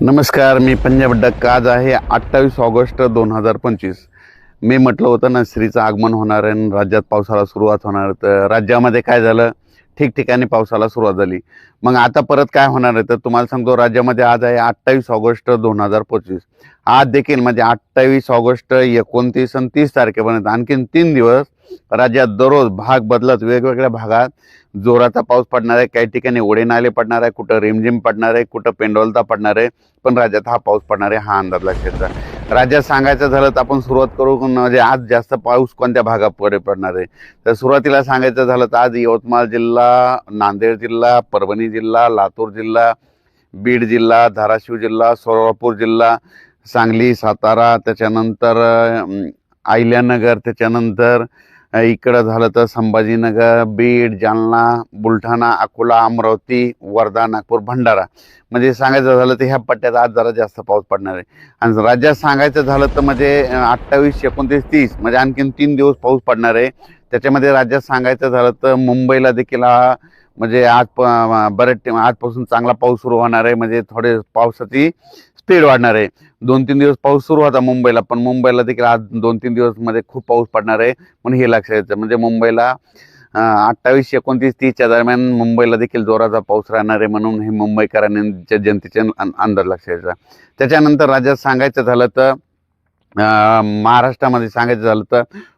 नमस्कार मी पंजाब डक्क. आज आहे अठ्ठावीस ऑगस्ट दोन हजार पंचवीस. मी म्हटलं होतं ना श्रीचं आगमन होणार आहे राज्यात पावसाला सुरुवात होणार. तर राज्यामध्ये काय झालं? ठिकठिकाणी पावसाला सुरुवात झाली. मग आता परत काय होणार आहे? तर तुम्हाला सांगतो राज्यामध्ये आज आहे अठ्ठावीस ऑगस्ट दोन हजार पंचवीस. आज देखील म्हणजे अठ्ठावीस ऑगस्ट एकोणतीस आणि तीस तारखेपर्यंत आणखीन तीन दिवस राज्यात दररोज भाग बदलत वेगवेगळ्या भागात. जोराचा पाऊस पडणार आहे काही ठिकाणी ओढे नाले पडणार आहे कुठं रिमझिम पडणार आहे कुठं पेंडोलता पडणार आहे पण राज्यात हा पाऊस पडणार आहे हा अंदाज लक्षात राज्यात सांगायचं झालं तर आपण सुरुवात करू म्हणजे आज जास्त पाऊस कोणत्या भागापुढे पडणार आहे? तर सुरुवातीला सांगायचं झालं तर आज यवतमाळ जिल्हा नांदेड जिल्हा परभणी जिल्हा लातूर जिल्हा बीड जिल्हा धाराशिव जिल्हा सोलापूर जिल्हा सांगली सातारा त्याच्यानंतर अहिल्यानगर त्याच्यानंतर इकडं झालं तर संभाजीनगर बीड जालना बुलढाणा अकोला अमरावती वर्धा नागपूर भंडारा. म्हणजे सांगायचं झालं तर ह्या पट्ट्यात आज जरा जास्त पाऊस पडणार आहे. आणि राज्यात सांगायचं झालं तर म्हणजे अठ्ठावीस एकोणतीस तीस म्हणजे आणखीन तीन दिवस पाऊस पडणार आहे. त्याच्यामध्ये राज्यात सांगायचं झालं तर मुंबईला देखील हा म्हणजे आज प- बरेच टे- आजपासून चांगला पाऊस सुरू होणार आहे. म्हणजे थोडे पावसाची स्पीड वाढणार आहे. दोन तीन दिवस पाऊस सुरू होता मुंबईला पण मुंबईला देखील आज दोन तीन दिवसमध्ये खूप पाऊस पडणार आहे म्हणून हे लक्षात येतं. म्हणजे मुंबईला अठ्ठावीस एकोणतीस तीसच्या दरम्यान मुंबईला देखील जोराचा पाऊस राहणार आहे म्हणून हे मुंबईकरांच्या जनतेचे अंदाज लक्षात यायचा त्याच्यानंतर राज्यात सांगायचं झालं तर महाराष्ट्रामध्ये सांगायचं झालं तर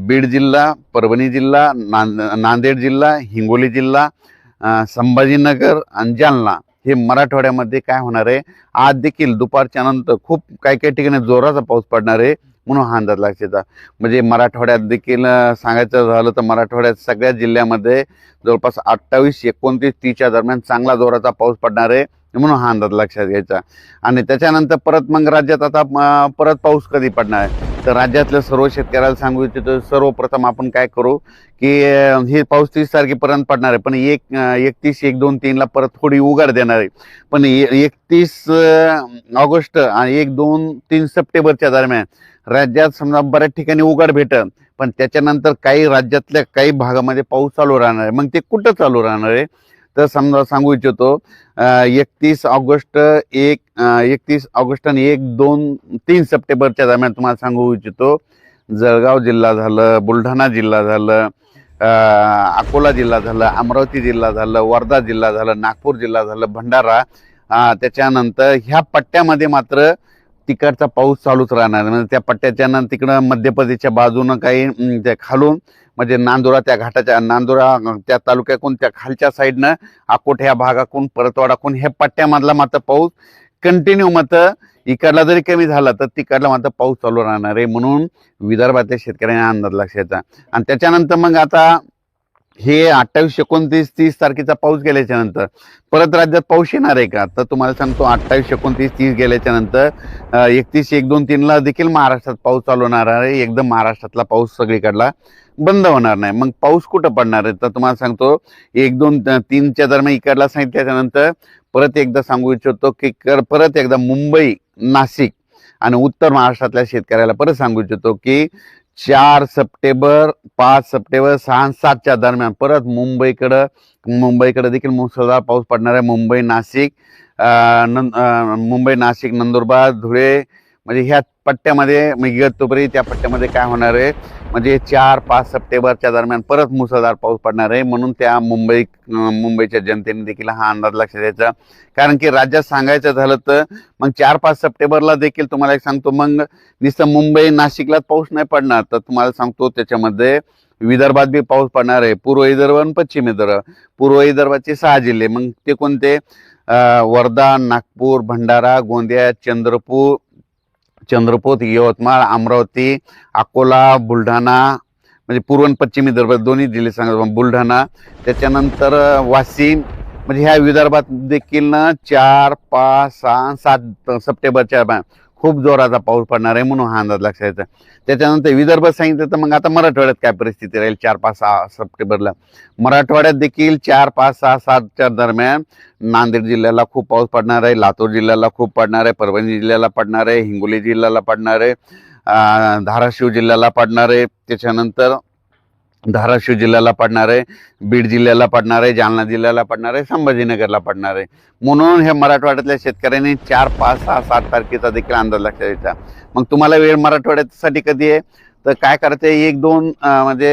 बीड जिल्हा परभणी जिल्हा नांद नांदेड जिल्हा हिंगोली जिल्हा संभाजीनगर आणि जालना हे मराठवाड्यामध्ये काय होणार आहे? आज देखील दुपारच्या नंतर खूप काही काही ठिकाणी जोराचा पाऊस पडणार आहे म्हणून हा अंदाज लक्षात म्हणजे मराठवाड्यात देखील सांगायचं झालं तर मराठवाड्यात सगळ्या जिल्ह्यामध्ये जवळपास अठ्ठावीस एकोणतीस तीसच्या दरम्यान चांगला जोराचा पाऊस पडणार आहे म्हणून हा अंदाज लक्षात घ्यायचा. आणि त्याच्यानंतर परत मग राज्यात आता परत पाऊस कधी पडणार आहे? तर राज्यातल्या सर्व शेतकऱ्याला सांगू इच्छितो सर्वप्रथम आपण काय करू की हे पाऊस तीस तारखेपर्यंत पडणार आहे. पण एक एकतीस एक दोन तीनला परत थोडी उघाड देणार आहे. पण एकतीस ऑगस्ट आणि एक दोन तीन सप्टेंबरच्या दरम्यान राज्यात समजा बऱ्याच ठिकाणी उघाड भेटल पण त्याच्यानंतर काही राज्यातल्या काही भागामध्ये पाऊस चालू राहणार आहे. मग ते कुठं चालू राहणार आहे? तर समजा सांगू इच्छितो एकतीस ऑगस्ट एक एकतीस ऑगस्ट आणि एक दोन तीन सप्टेंबरच्या दरम्यान तुम्हाला सांगू इच्छितो. जळगाव जिल्हा झालं बुलढाणा जिल्हा झालं अकोला जिल्हा झालं अमरावती जिल्हा झालं वर्धा जिल्हा झालं नागपूर जिल्हा झालं भंडारा त्याच्यानंतर ह्या पट्ट्यामध्ये मात्र तिकडचा पाऊस चालूच राहणार. म्हणजे त्या पट्ट्याच्या तिकडं मध्य प्रदेशच्या बाजूनं काही त्या खालून म्हणजे नांदुरा त्या घाटाच्या नांदुरा त्या तालुक्याकडून त्या खालच्या साईडनं अकोट ह्या भागाकडून परतवाडाकडून ह्या पट्ट्यामधला मात्र पाऊस कंटिन्यू मात्र इकडला जरी कमी झाला तर तिकडला मात्र पाऊस चालू राहणार आहे म्हणून विदर्भातल्या शेतकऱ्यांना अंदाज लक्षात आणि त्याच्यानंतर मग आता हे अठ्ठावीस एकोणतीस तीस तारखेचा पाऊस गेल्याच्यानंतर परत राज्यात पाऊस येणार आहे का? तर तुम्हाला सांगतो अठ्ठावीस एकोणतीस तीस गेल्याच्यानंतर एकतीस एक दोन तीनला देखील महाराष्ट्रात पाऊस चालू होणार आहे. एकदम महाराष्ट्रातला पाऊस सगळीकडला बंद होणार नाही. मग पाऊस कुठं पडणार आहे? तर तुम्हाला सांगतो एक दोन तीनच्या दरम्यान इकडला सांगितल्याच्या नंतर परत एकदा सांगू इच्छितो की परत एकदा मुंबई नाशिक आणि उत्तर महाराष्ट्रातल्या शेतकऱ्याला परत सांगू इच्छितो की चार सप्टेंबर पाच सप्टेंबर सहा सातच्या दरम्यान. परत मुंबईकडं मुंबईकडे देखील मुसळधार पाऊस पडणार आहे. मुंबई नाशिक अं, नं- मुंबई नाशिक नंदुरबार धुळे म्हणजे ह्या पट्ट्यामध्ये मग इगतपुरी त्या पट्ट्यामध्ये काय होणार आहे? म्हणजे चार पाच सप्टेंबरच्या दरम्यान परत मुसळधार पाऊस पडणार आहे. म्हणून त्या मुंबई मुंबईच्या जनतेने देखील हा अंदाज लक्षात द्यायचा कारण की राज्यात सांगायचं झालं तर मग चार पाच सप्टेंबरला देखील तुम्हाला एक सांगतो मग नुसतं मुंबई नाशिकला पाऊस नाही पडणार. तर तुम्हाला सांगतो त्याच्यामध्ये विदर्भात बी पाऊस पडणार आहे. पूर्व विदर्भ आणि पश्चिम विदर्भ. पूर्व विदर्भाचे सहा जिल्हे. मग ते कोणते? वर्धा नागपूर भंडारा गोंदिया चंद्रपूर चंद्रपूर यवतमाळ अमरावती अकोला बुलढाणा म्हणजे पूर्व आणि पश्चिम विदर्भ दोन्ही जिल्हे सांगत बुलढाणा त्याच्यानंतर वाशिम म्हणजे ह्या विदर्भात देखील ना चार पाच सहा सात सप्टेंबरच्या खूप जोराचा पाऊस पडणार आहे म्हणून हा अंदाज लक्षात येतो. त्याच्यानंतर विदर्भ सांगितलं तर मग आता मराठवाड्यात काय परिस्थिती राहील? चार पाच सहा सप्टेंबरला. मराठवाड्यात देखील चार पाच सहा सातच्या दरम्यान नांदेड जिल्ह्याला खूप पाऊस पडणार आहे लातूर जिल्ह्याला खूप पडणार आहे परभणी जिल्ह्याला पडणार आहे हिंगोली जिल्ह्याला पडणार आहे धाराशिव जिल्ह्याला पडणार आहे. त्याच्यानंतर धाराशिव जिल्ह्याला पडणार आहे बीड जिल्ह्याला पडणार आहे जालना जिल्ह्याला पडणार आहे संभाजीनगरला पडणार आहे. म्हणून हे मराठवाड्यातल्या शेतकऱ्यांनी चार पाच सहा सात तारखेचा देखील अंदाज लक्षात द्यायचा मग तुम्हाला वेळ मराठवाड्यासाठी कधी आहे? तर काय करायचं एक दोन म्हणजे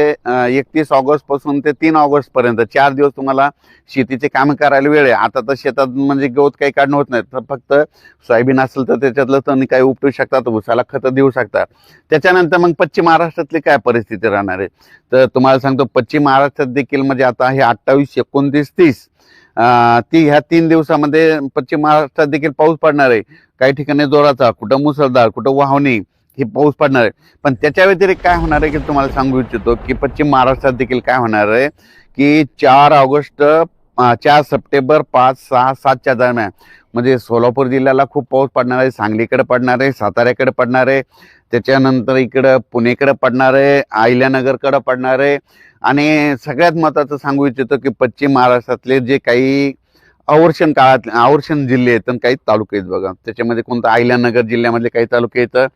एकतीस ऑगस्टपासून ते तीन ऑगस्ट पर्यंत चार दिवस तुम्हाला शेतीचे काम करायला वेळ आहे. आता तर शेतात म्हणजे गवत काही काढणं होत नाही. तर फक्त सोयाबीन असेल तर त्याच्यातलं तण काही उपटू शकतात ऊसाला खतं देऊ शकतात. त्याच्यानंतर मग पश्चिम महाराष्ट्रातली काय परिस्थिती राहणार आहे? तर तुम्हाला सांगतो पश्चिम महाराष्ट्रात देखील म्हणजे आता हे अठ्ठावीस एकोणतीस तीस ती ह्या तीन दिवसामध्ये पश्चिम महाराष्ट्रात देखील पाऊस पडणार आहे. काही ठिकाणी जोराचा कुठं मुसळधार कुठं वाहवणी हे पाऊस पडणार आहे. पण त्याच्या व्यतिरिक्त काय होणार आहे की तुम्हाला सांगू इच्छितो की पश्चिम महाराष्ट्रात देखील काय होणार आहे की चार ऑगस्ट चार सप्टेंबर पाच सहा सातच्या दरम्यान. म्हणजे सोलापूर जिल्ह्याला खूप पाऊस पडणार आहे सांगलीकडे पडणार आहे साताऱ्याकडे पडणार आहे. त्याच्यानंतर इकडं पुणेकडे पडणार आहे अहिल्यानगरकडं पडणार आहे. आणि सगळ्यात महत्त्वाचं सांगू इच्छितो की पश्चिम महाराष्ट्रातले जे काही आवर्षण काळात आवर्षण जिल्हे आहेत आणि काही तालुके आहेत बघा. त्याच्यामध्ये कोणतं अहिल्यानगर जिल्ह्यामधले काही तालुके आहेत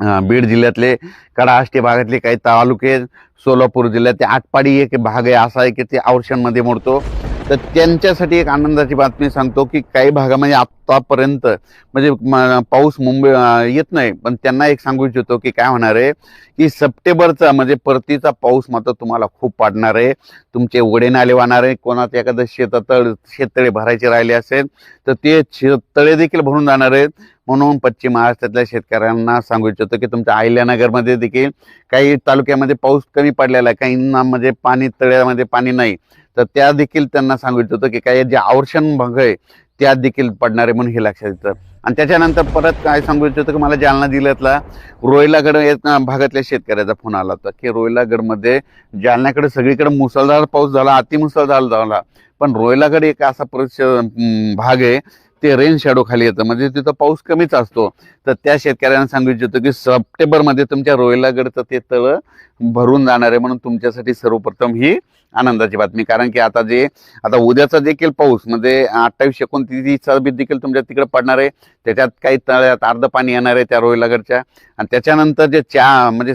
बीड जिल्ह्यातले कडाष्टी भागातले काही तालुके सोलापूर जिल्ह्यात ते आटपाडी एक भाग आहे असा आहे की ते आवर्षणमध्ये मोडतो. तर त्यांच्यासाठी एक आनंदाची बातमी सांगतो की काही भागामध्ये आत्तापर्यंत म्हणजे पाऊस मुंबई येत नाही. पण त्यांना एक सांगू इच्छितो की काय होणार आहे की सप्टेंबरचा म्हणजे परतीचा पाऊस मात्र तुम्हाला खूप पडणार आहे. तुमचे वडे नाले वाहणार आहे. कोणाचं एखादं शेतातळ शेततळे भरायचे राहिले असेल तर ते शेततळे देखील भरून जाणार आहेत. म्हणून पश्चिम महाराष्ट्रातल्या शेतकऱ्यांना सांगू इच्छितो की तुमच्या अहिल्यानगरमध्ये देखील काही तालुक्यामध्ये पाऊस कमी पडलेला आहे. काहींना म्हणजे पाणी तळ्यामध्ये पाणी नाही. तर त्या देखील त्यांना सांगू इच्छितो की काही जे आवर्षण भाग आहे त्या देखील पडणारे म्हणून हे लक्षात येतं. आणि त्याच्यानंतर परत काय सांगू इच्छितो की मला जालना जिल्ह्यातला रोहिलागड या भागातल्या शेतकऱ्याचा फोन आला होता की रोयलागडमध्ये जालन्याकडे सगळीकडे मुसळधार पाऊस झाला अतिमुसळधार झाला. पण रोयलागड एक असा परिस भाग आहे ते रेन शॅडो खाली येतं. म्हणजे तिथं पाऊस कमीच असतो. तर त्या शेतकऱ्यांना सांगू इच्छितो की सप्टेंबरमध्ये तुमच्या रोहिलागडचं ते तळं भरून जाणार आहे म्हणून तुमच्यासाठी सर्वप्रथम ही आनंदाची बातमी. कारण की आता जे आता उद्याचा देखील पाऊस म्हणजे अठ्ठावीस एकोणतीसचा बी देखील तुमच्या तिकडे पडणार आहे. त्याच्यात काही तळ्यात अर्ध पाणी येणार आहे त्या रोहिलागडच्या. आणि त्याच्यानंतर जे चा म्हणजे